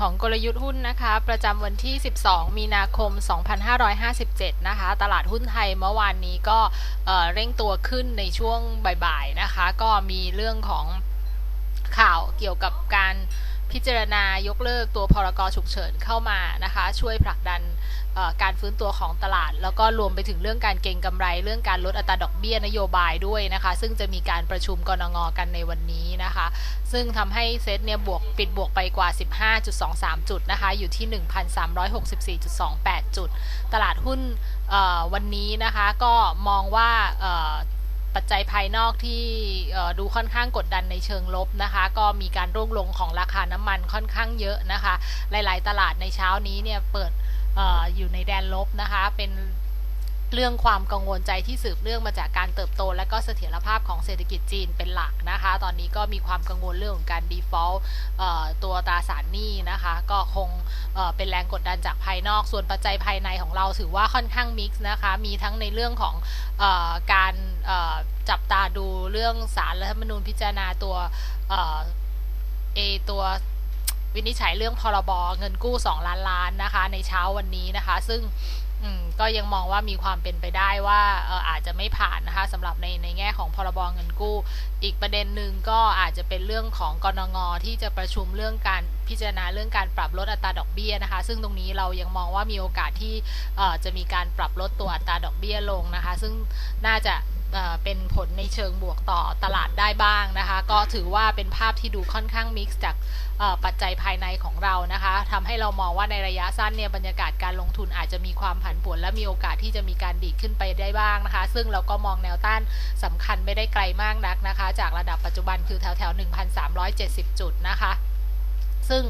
ของกลยุทธ์หุ้นนะคะ ประจำวันที่ 12 มีนาคม 2557 นะคะ ตลาดหุ้นไทยเมื่อวานนี้ก็เอ่อเร่งตัวขึ้นในช่วงบ่ายๆนะคะ ก็มีเรื่องของข่าวเกี่ยวกับการ พิจารณายกเลิกตัวพรกฉุกเฉินเข้ามานะคะ ช่วยผลักดันการฟื้นตัวของตลาด แล้วก็รวมไปถึงเรื่องการเก็งกำไร เรื่องการลดอัตราดอกเบี้ยนโยบายด้วยนะคะ ซึ่งจะมีการประชุมกรงงกันในวันนี้นะคะ ซึ่งทำให้เซ็ตเนี่ยบวกปิดบวกไปกว่า 15.23 จุดนะคะ อยู่ที่ 1,364.28 จุด ตลาดหุ้นวันนี้นะคะก็มองว่า ปัจจัยภายนอกที่ดูค่อนข้างกดดันในเชิงลบนะคะ ก็มีการร่วงลงของราคาน้ำมันค่อนข้างเยอะนะคะ หลาย ๆ ตลาดในเช้านี้เนี่ยเปิดอออยู่ในแดนลบนะคะ เป็น เรื่องความกังวลใจที่สืบเนื่องมาจากการเติบโต และก็เสถียรภาพของเศรษฐกิจจีนเป็นหลักนะคะ ตอนนี้ก็มีความกังวลเรื่องของการ default ตัวตราสารหนี้นะคะ ก็คงเเป็นแรงกดดันจากภายนอก ส่วนปัจจัยภายในของเราถือว่าค่อนข้างมิกซ์นะคะ มีทั้งในเรื่องของออการจับตาดูเรื่องสารรัฐธรรมนูญพิจารณาตัวเอเอตัววินิจฉัยเรื่องพรบเงินกู้ 2 ล้านล้านนะคะ ในเช้าวันนี้นะคะ ซึ่ง ก็ยังมองว่ามีความเป็นไปได้ว่าอออาจจะไม่ผ่านนะคะสำหรับในในแง่ของพรบเงินกู้ อีกประเด็นหนึ่งก็อาจจะเป็นเรื่องของกรงงที่จะประชุมเรื่องการพิจารณาเรื่องการปรับลดอัตราดอกเบี้ยนะคะ ซึ่งตรงนี้เรายังมองว่ามีโอกาสที่จะมีการปรับลดตัวอัตราดอกเบี้ยลงนะคะ ซึ่งน่าจะ เป็นผลในเชิงบวกต่อตลาดได้บ้างนะคะ ก็ถือว่าเป็นภาพที่ดูค่อนข้างมิกซ์จากปัจจัยภายในของเรานะคะทำให้เรามองว่าในระยะสั้นเนี่ยบรรยากาศการลงทุนอาจจะมีความผันผวนและมีโอกาสที่จะมีการดีดขึ้นไปได้บ้างนะคะ ซึ่งเราก็มองแนวต้านสำคัญไม่ได้ไกลมากนักนะคะ จากระดับปัจจุบันคือแถวแถว 1,370 จุดนะคะ ซึ่ง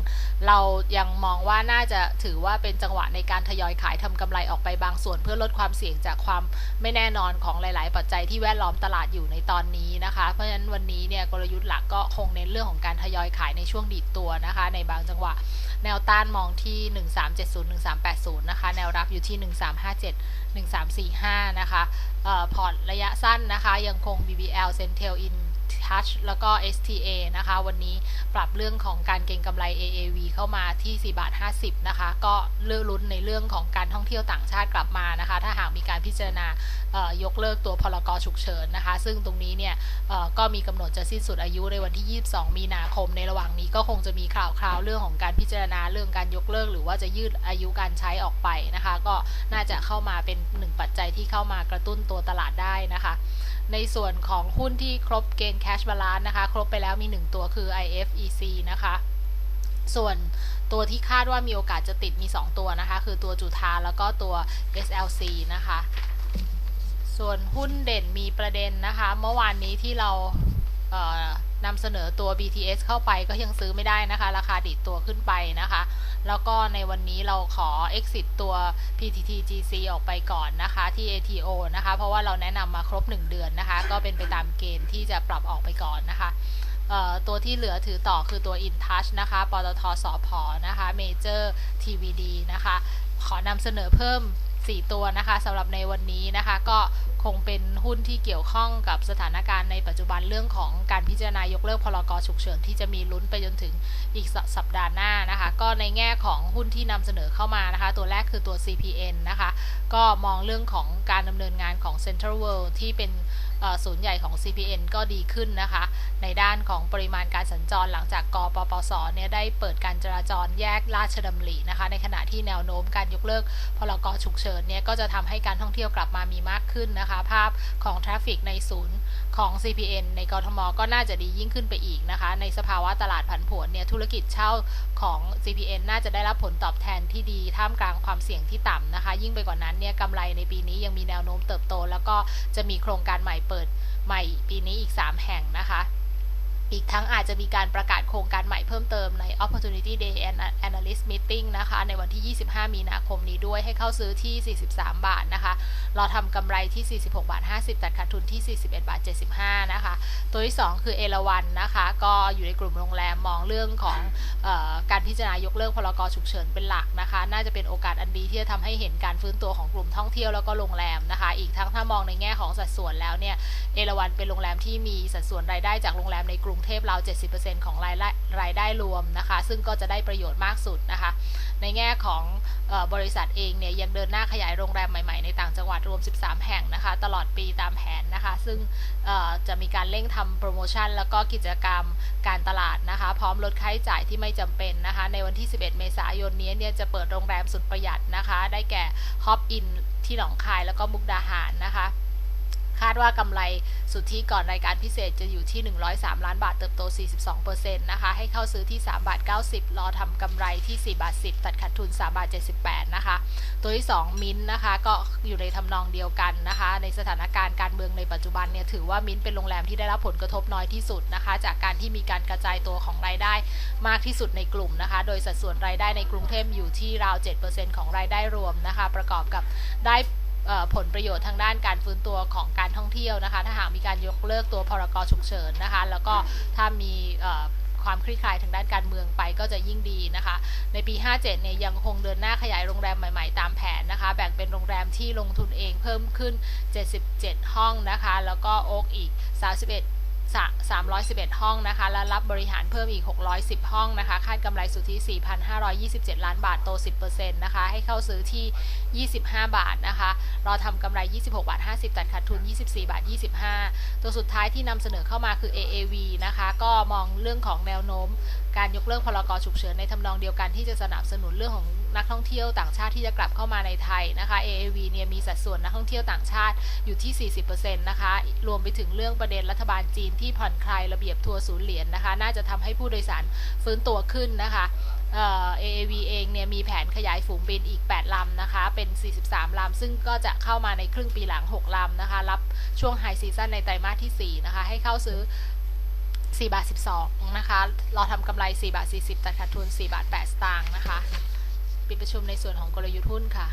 เรายังมองว่าน่าจะถือว่าเป็นจังหวะในการทยอยขายทำกำไรออกไปบางส่วน เพื่อลดความเสี่ยงจากความไม่แน่นอนของหลาย ๆ ปัจจัยที่แวดล้อมตลาดอยู่ในตอนนี้นะคะ เพราะฉะนั้นวันนี้เนี่ยกลยุทธ์หลักก็คงเน้นเรื่องของการทยอยขายในช่วงดีดตัวนะคะ ในบางจังหวะแนวต้านมองที่ 1370 1380 นะคะ แนวรับอยู่ที่ 1357 1345 นะคะออพอร์ตระยะสั้นนะคะ ยังคง BBL Centel In Touch แล้วก็ STA นะคะ วันนี้ปรับเรื่องของการเก็งกำไร AAV เข้ามาที่ 4 บาท 50 นะคะ ก็เลือกลุ้นในเรื่องของการท่องเที่ยวต่างชาติกลับมานะคะ ถ้าหากมีการพิจารณายกเลิกตัวพลกรฉุกเฉินนะคะ ซึ่งตรงนี้เนี่ยก็มีกำหนดจะสิ้นสุดอายุในวันที่ 22 มีนาคม ในระหว่างนี้ก็คงจะมีข่าวคราวเรื่องของการพิจารณาเรื่องการยกเลิก หรือว่าจะยืดอายุการใช้ออกไปนะคะ ก็น่าจะเข้ามาเป็นหนึ่งปัจจัยที่เข้ามากระตุ้นตัวตลาดได้นะคะ ในส่วนของหุ้นที่ครบเกณฑ์ cash balance นะคะ ครบไปแล้วมี 1 ตัวคือ IFEC นะคะ ส่วนตัวที่คาดว่ามีโอกาสจะติดมี 2 ตัวนะคะ คือตัวจุธาแล้วก็ตัว SLC นะคะ ส่วนหุ้นเด่นมีประเด็นนะคะ เมื่อวานนี้ที่เราเนำเสนอตัว BTS เข้าไปก็ยังซื้อไม่ได้นะคะ ราคาดิดตัวขึ้นไปนะคะ แล้วก็ในวันนี้เราขอ exit ตัว PTTGC ออกไปก่อนนะคะ ที่ ATO นะคะ เพราะว่าเราแนะนำมาครบ 1 เดือนนะคะ ก็เป็นไปตามเกณฑ์ที่จะปรับออกไปก่อนนะคะตัวที่เหลือถือต่อคือตัว InTouch นะคะ ปตทสพนะคะ Major TVD นะคะ ขอนำเสนอเพิ่ม 4 ตัวนะคะสำหรับในวันนี้นะคะก็คงเป็นหุ้นที่เกี่ยวข้องกับสถานการณ์ในปัจจุบันเรื่องของการพิจารณายกเลิกพรกฉุกเฉินที่จะมีลุ้นไปจนถึงอีกสสัปดาห์หน้านะคะ ก็ในแง่ของหุ้นที่นำเสนอเข้ามานะคะ ตัวแรกคือตัว CPN นะคะ ก็มองเรื่องของการดำเนินงานของ Central World ที่เป็น ศูนย์ใหญ่ของ CPN ก็ดีขึ้นนะคะ ในด้านของปริมาณการสัญจรหลังจากกปปสเนี่ยได้เปิดการจราจรแยกราชดำรินะคะ ในขณะที่แนวโน้มการยกเลิกพรกฉุกเฉินเนี่ยก็จะทำให้การท่องเที่ยวกลับมามีมากขึ้นนะคะ ภาพของทราฟฟิกในศูนย์ของ CPN ในกรทมก็น่าจะดียิ่งขึ้นไปอีกนะคะ ในสภาวะตลาดผันผวนเนี่ยธุรกิจเช่าของ CPN น่าจะได้รับผลตอบแทนที่ดีท่ามกลางความเสี่ยงที่ต่ำนะคะ ยิ่งไปกว่านั้นเนี่ยกำไรในปีนี้ยังมีแนวโน้มเติบโต แล้วก็จะมีโครงการใหม่เปิดใหม่ปีนี้อีก 3 แห่งนะคะ อีกทั้งอาจจะมีการประกาศโครงการใหม่เพิ่มเติมใน Opportunity Day and Analyst Meeting นะคะ ในวันที่ 25 มีนาคมนี้ด้วยให้เข้าซื้อที่ 43 บาทนะคะราทำกำไรที่ 46 บาท 50 ตัดขาดทุนที่ 41 บาท 75 นะคะ ตัวที่ 2 คือเอราวันนะคะ ก็อยู่ในกลุ่มโรงแรมมองเรื่องของออการพิจารณายกเลิกพรกฉุกเฉินเป็นหลักนะคะ น่าจะเป็นโอกาสอันดีที่จะทำให้เห็นการฟื้นตัวของกลุ่มท่องเที่ยวแล้วก็โรงแรมนะคะ อีกทั้งถ้ามองในแง่ของสัดส่วนแล้วเนี่ยเอราวันเป็นโรงแรมที่มีสัดส่วนรายได้จากโรงแรมในกรุงงเทพเรา 70%ของรายได้รายได้รวมนะคะ ซึ่งก็จะได้ประโยชน์มากสุดนะคะ ในแง่ของออบริษัทเองเนี่ยยังเดินหน้าขยายโรงแรมใหม่ๆในต่างจังหวัดรวม 13 แห่งนะคะ ตลอดปีตามแผนนะคะ ซึ่งจะมีการเร่งทำโปรโมชั่น แล้วก็กิจกรรมการตลาดนะคะ พร้อมลดค่าใช้จ่ายที่ไม่จำเป็นนะคะ ในวันที่ 11 เมษายนนี้เนี่ยจะเปิดโรงแรมสุดประหยัดนะคะ ได้แก่ฮอปอินที่หนองคายแล้วก็มุกดาหารนะคะ คาดว่ากำไรสุทธิก่อนรายการพิเศษจะอยู่ที่ 103 ล้านบาทเติบโต 42%นะคะ ให้เข้าซื้อที่ 3 บาท 90 รอทำกำไรที่ 4 บาท 10 ตัดขาดทุน 3 บาท 78 นะคะ ตัวที่ 2 มิ้นท์นะคะ ก็อยู่ในทำนองเดียวกันนะคะ ในสถานการณ์การเมืองในปัจจุบันเนี่ย ถือว่ามิ้นท์เป็นโรงแรมที่ได้รับผลกระทบน้อยที่สุดนะคะ จากการที่มีการกระจายตัวของรายได้มากที่สุดในกลุ่มนะคะ โดยสัดส่วนรายได้ในกรุงเทพอยู่ที่ราว 7%ของรายได้รวมนะคะ ประกอบกับได้ ผลประโยชน์ทางด้านการฟื้นตัวของการท่องเที่ยวนะคะ ถ้าหากมีการยกเลิกตัวพรกฉุกเฉินนะคะ แล้วก็ถ้ามีความคลี่คลายทางด้านการเมืองไปก็จะยิ่งดีนะคะ ในปี 57 เนี่ยยังคงเดินหน้าขยายโรงแรมใหม่ ๆ ตามแผนนะคะ แบ่งเป็นโรงแรมที่ลงทุนเองเพิ่มขึ้น 77 ห้องนะคะ แล้วก็โอ๊กอีก 31 311 ห้องนะคะ และรับบริหารเพิ่มอีก 610 ห้องนะคะ คาดกำไรสุทธิ 4,527 ล้านบาท โต 10%นะคะ ให้เข้าซื้อที่ 25 บาทนะคะ รอทำกำไร 26 บาท 50 ตัดขาดทุน 24 บาท 25 ตัวสุดท้ายที่นำเสนอเข้ามาคือ AAV นะคะ ก็มองเรื่องของแนวโน้ม การยกเลิกพรกฉุกเฉินในทำนองเดียวกันที่จะสนับสนุนเรื่องของนักท่องเที่ยวต่างชาติที่จะกลับเข้ามาในไทยนะคะ AAV เนี่ยมีสัดส่วนนักท่องเที่ยวต่างชาติอยู่ที่ 40%นะคะ รวมไปถึงเรื่องประเด็นรัฐบาลจีนที่ผ่อนคลายระเบียบทัวร์ศูนย์เหรียญนนะคะ น่าจะทำให้ผู้โดยสารฟื้นตัวขึ้นนะคะเอ่อ AAV เองเนี่ยมีแผนขยายฝูงบินอีก 8 ลำนะคะ เป็น 43 ลำ ซึ่งก็จะเข้ามาในครึ่งปีหลัง 6 ลำนะคะ รับช่วงไฮซีซั่นในไตรมาสที่ 4 นะคะ ให้เข้าซื้อ4บาท12 นะคะรอทำกำไร 4 บาท 40 ตัดขาดทุน 4 บาท 8 สตางค์นะคะ ปิดประชุมในส่วนของกลยุทธ์หุ้นค่ะ